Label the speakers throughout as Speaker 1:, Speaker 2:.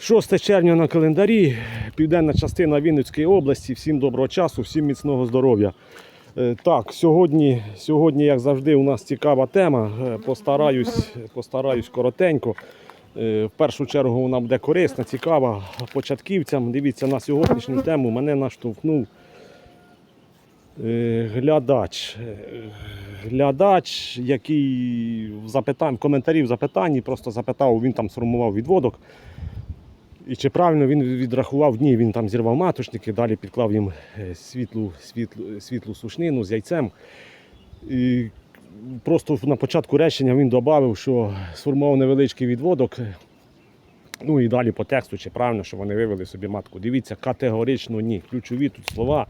Speaker 1: 6 червня на календарі, південна частина Вінницької області. Всім доброго часу, всім міцного здоров'я. Е, Так, сьогодні, сьогодні, як завжди, у нас цікава тема. Е, Постараюсь, постараюсь коротенько. Е, В першу чергу вона буде корисна, цікава початківцям. Дивіться на сьогоднішню тему. Мене наштовхнув глядач. Глядач, який в в коментарі в запитанні просто запитав, він там сформував відводок. І чи правильно він відрахував дні, він там зірвав маточники, далі підклав їм е, світлу, світлу, світлу сушнину з яйцем. І просто на початку речення він додав, що сформував невеличкий відводок. Ну і далі по тексту, чи правильно, що вони вивели собі матку. Дивіться, категорично ні. Ключові тут слова.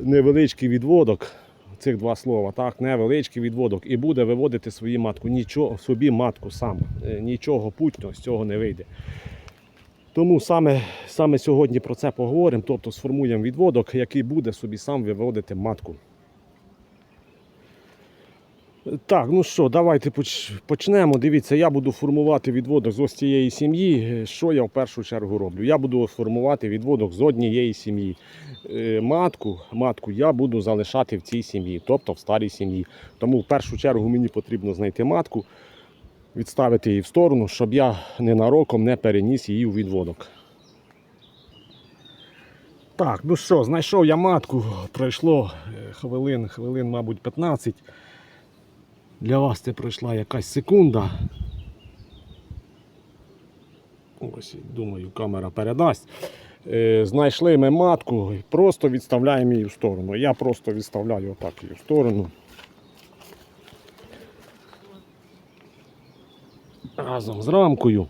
Speaker 1: Невеличкий відводок. Цих два слова, так, невеличкий відводок, і буде виводити свою матку. Нічого собі матку сам. Е, Нічого путнього з цього не вийде. Тому саме, саме сьогодні про це поговоримо, тобто сформуємо відводок, який буде собі сам виводити матку. Так, ну що, давайте почнемо. Дивіться, я буду формувати відводок з ось цієї сім'ї. Що я в першу чергу роблю? Я буду формувати відводок з однієї сім'ї. Е, Матку, матку я буду залишати в цій сім'ї, тобто в старій сім'ї. Тому в першу чергу мені потрібно знайти матку, відставити її в сторону, щоб я ненароком не переніс її у відводок. Так, ну що, знайшов я матку, пройшло е, хвилин, хвилин, мабуть, 15. Для вас це пройшла якась секунда. Ось, думаю, камера передасть. Е, Знайшли ми матку, просто відставляємо її в сторону. Я просто відставляю отак її в сторону. Разом з рамкою.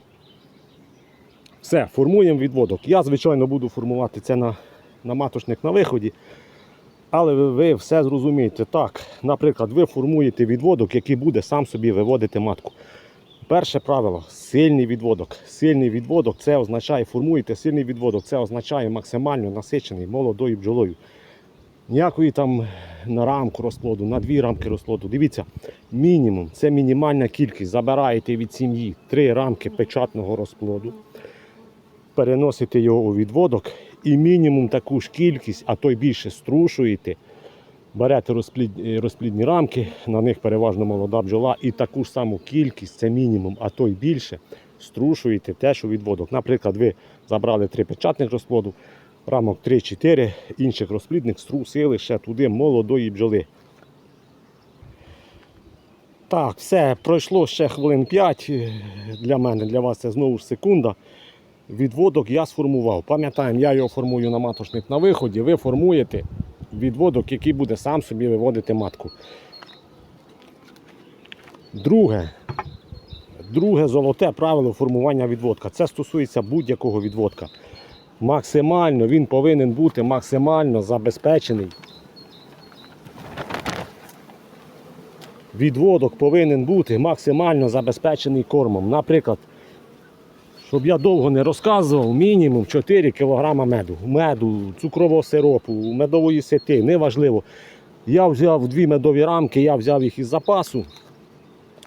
Speaker 1: Все, формуємо відводок. Я, звичайно, буду формувати це на, на маточник на виході. Але ви, ви все зрозумієте. Так, наприклад, ви формуєте відводок, який буде сам собі виводити матку. Перше правило сильний відводок. Сильний відводок це означає, формуєте сильний відводок, це означає максимально насичений молодою бджолою. Ніякої там на рамку розплоду, на дві рамки розплоду. Дивіться, мінімум це мінімальна кількість. Забираєте від сім'ї три рамки печатного розплоду, переносите його у відводок і мінімум таку ж кількість, а то й більше струшуєте. Берете розплід, е, розплідні рамки, на них переважно молода бджола, і таку ж саму кількість, це мінімум, а то й більше, струшуєте теж у відводок. Наприклад, ви забрали три печатних розплоду, рамок 3-4, інших розплідних струсили ще туди молодої бджоли. Так, все, пройшло ще хвилин 5. Для мене, для вас це знову ж секунда. Відводок я сформував. Пам'ятаємо, я його формую на маточник на виході. Ви формуєте відводок, який буде сам собі виводити матку. Друге, друге золоте правило формування відводка. Це стосується будь-якого відводка. Максимально він повинен бути максимально забезпечений. Відводок повинен бути максимально забезпечений кормом. Наприклад, щоб я довго не розказував, мінімум 4 кг меду. Меду, цукрового сиропу, медової сети, неважливо. Я взяв дві медові рамки, я взяв їх із запасу.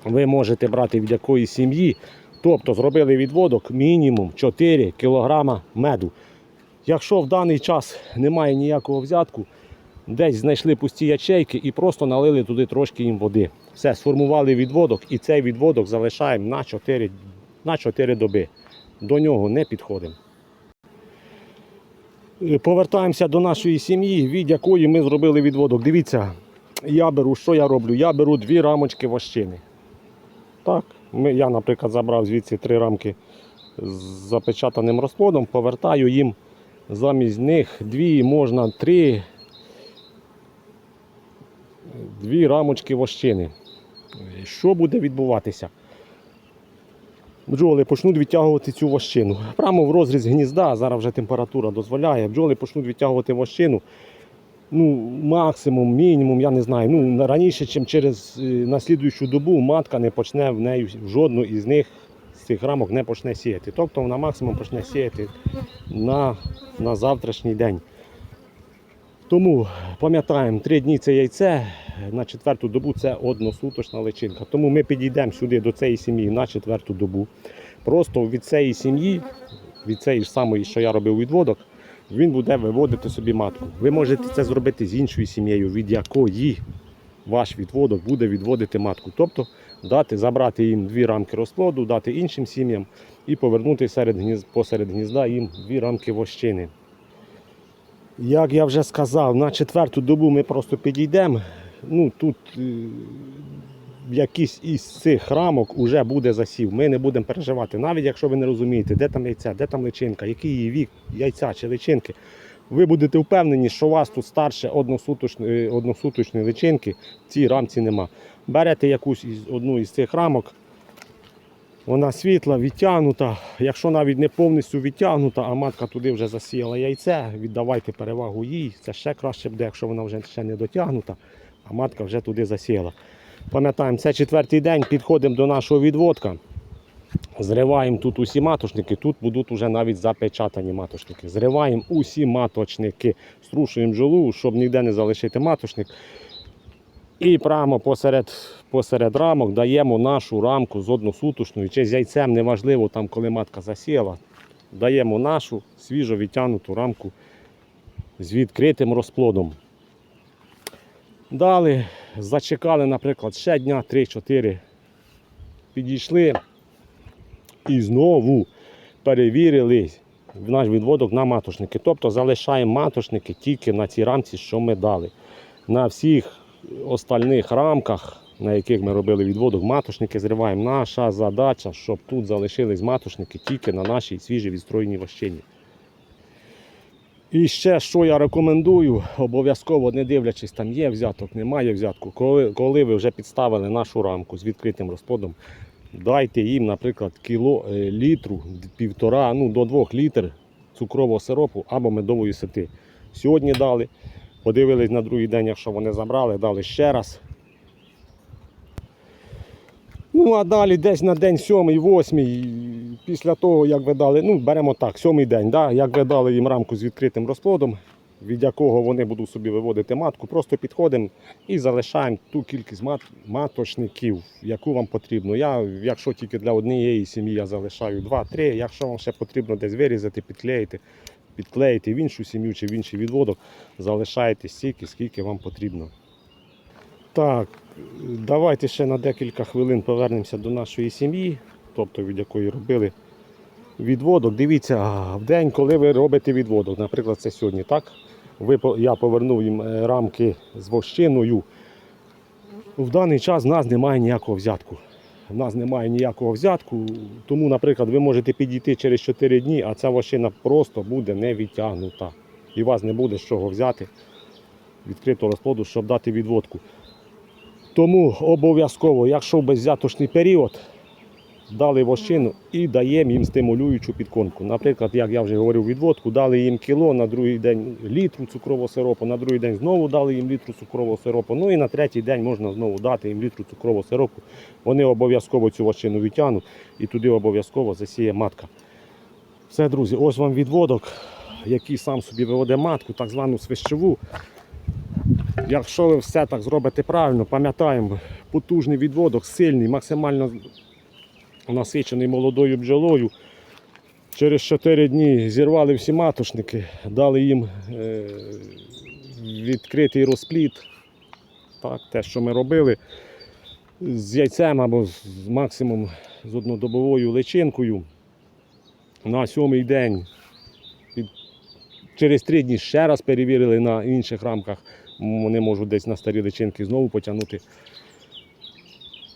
Speaker 1: Ви можете брати від якоїсь сім'ї. Тобто зробили відводок мінімум 4 кг меду. Якщо в даний час немає ніякого взятку, десь знайшли пусті ячейки і просто налили туди трошки їм води. Все, сформували відводок і цей відводок залишаємо на 4, на 4 доби. До нього не підходимо. Повертаємося до нашої сім'ї, від якої ми зробили відводок. Дивіться, я беру, що я роблю? Я беру дві рамочки вощини. Так, ми, я, наприклад, забрав звідси три рамки з запечатаним розплодом, повертаю їм замість них дві, можна три, дві рамочки вощини. Що буде відбуватися? Бджоли почнуть відтягувати цю вощину. Прямо в розріз гнізда, зараз вже температура дозволяє, бджоли почнуть відтягувати вощину. Ну, максимум, мінімум, я не знаю. Ну, раніше, ніж через е, наслідуючу добу, матка не почне в неї жодну із них з цих рамок не почне сіяти. Тобто вона максимум почне сіяти на, на завтрашній день. Тому пам'ятаємо, три дні це яйце, на четверту добу це односуточна личинка. Тому ми підійдемо сюди до цієї сім'ї на четверту добу. Просто від цієї сім'ї, від цієї ж самої, що я робив відводок, він буде виводити собі матку. Ви можете це зробити з іншою сім'єю, від якої ваш відводок буде відводити матку. Тобто дати, забрати їм дві рамки розплоду, дати іншим сім'ям і повернути серед гніз, посеред гнізда їм дві рамки вощини. Як я вже сказав, на четверту добу ми просто підійдемо. Ну, тут е, якийсь із цих рамок вже буде засів. Ми не будемо переживати. Навіть якщо ви не розумієте, де там яйця, де там личинка, який її вік, яйця чи личинки. Ви будете впевнені, що у вас тут старше односуточної, односуточної личинки в цій рамці нема. Берете якусь із, одну із цих рамок, вона світла, відтягнута. Якщо навіть не повністю відтягнута, а матка туди вже засіяла яйце, віддавайте перевагу їй. Це ще краще буде, якщо вона вже ще не дотягнута, а матка вже туди засіяла. Пам'ятаємо, це четвертий день, підходимо до нашого відводка. Зриваємо тут усі маточники, тут будуть вже навіть запечатані маточники. Зриваємо усі маточники, струшуємо жолу, щоб ніде не залишити маточник. І прямо посеред, посеред рамок даємо нашу рамку з односуточною чи з яйцем, неважливо, там, коли матка засіяла. Даємо нашу свіжо відтягнуту рамку з відкритим розплодом. Далі зачекали, наприклад, ще дня 3-4. Підійшли і знову перевірили наш відводок на маточники. Тобто залишаємо маточники тільки на цій рамці, що ми дали. На всіх остальних рамках, на яких ми робили відводок, маточники зриваємо. Наша задача, щоб тут залишились маточники тільки на нашій свіжій відстроєній вощині. І ще, що я рекомендую, обов'язково не дивлячись, там є взяток, немає взятку. Коли, коли ви вже підставили нашу рамку з відкритим розплодом, дайте їм, наприклад, кіло е, літру, півтора, ну до двох літр цукрового сиропу або медової сети. Сьогодні дали, подивились на другий день, якщо вони забрали, дали ще раз. Ну, а далі десь на день сьомий, восьмий, після того, як ви дали, ну беремо так, сьомий день, да, як ви дали їм рамку з відкритим розплодом, від якого вони будуть собі виводити матку, просто підходимо і залишаємо ту кількість мат, маточників, яку вам потрібно. Я, якщо тільки для однієї сім'ї, я залишаю 2-3, якщо вам ще потрібно десь вирізати, підклеїти, підклеїти в іншу сім'ю чи в інший відводок, залишайте стільки, скільки вам потрібно. Так, давайте ще на декілька хвилин повернемося до нашої сім'ї, тобто від якої робили відводок. Дивіться, в день, коли ви робите відводок, наприклад, це сьогодні, так? Ви, я повернув їм е, рамки з вощиною. В даний час в нас немає ніякого взятку. В нас немає ніякого взятку, тому, наприклад, ви можете підійти через 4 дні, а ця вощина просто буде не відтягнута. І у вас не буде з чого взяти відкритого розплоду, щоб дати відводку. Тому обов'язково, якщо безвзяточний період, дали вощину і даємо їм стимулюючу підкормку. Наприклад, як я вже говорив, відводку, дали їм кіло, на другий день літру цукрового сиропу, на другий день знову дали їм літру цукрового сиропу. Ну і на третій день можна знову дати їм літру цукрового сиропу. Вони обов'язково цю вощину відтягнуть і туди обов'язково засіє матка. Все, друзі, ось вам відводок, який сам собі виводить матку, так звану свищову. Якщо ви все так зробите правильно, пам'ятаємо, потужний відводок, сильний, максимально насичений молодою бджолою. Через 4 дні зірвали всі маточники, дали їм е, відкритий розплід. Так, те, що ми робили з яйцем або з максимум з однодобовою личинкою. На сьомий день через три дні ще раз перевірили на інших рамках. Вони можуть десь на старі личинки знову потягнути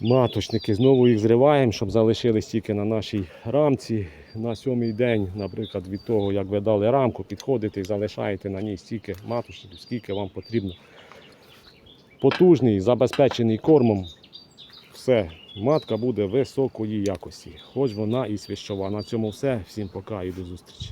Speaker 1: маточники. Знову їх зриваємо, щоб залишились тільки на нашій рамці. На сьомий день, наприклад, від того, як ви дали рамку, підходите і залишаєте на ній стільки маточників, скільки вам потрібно. Потужний, забезпечений кормом. Все, матка буде високої якості, хоч вона і свящова. На цьому все. Всім пока і до зустрічі.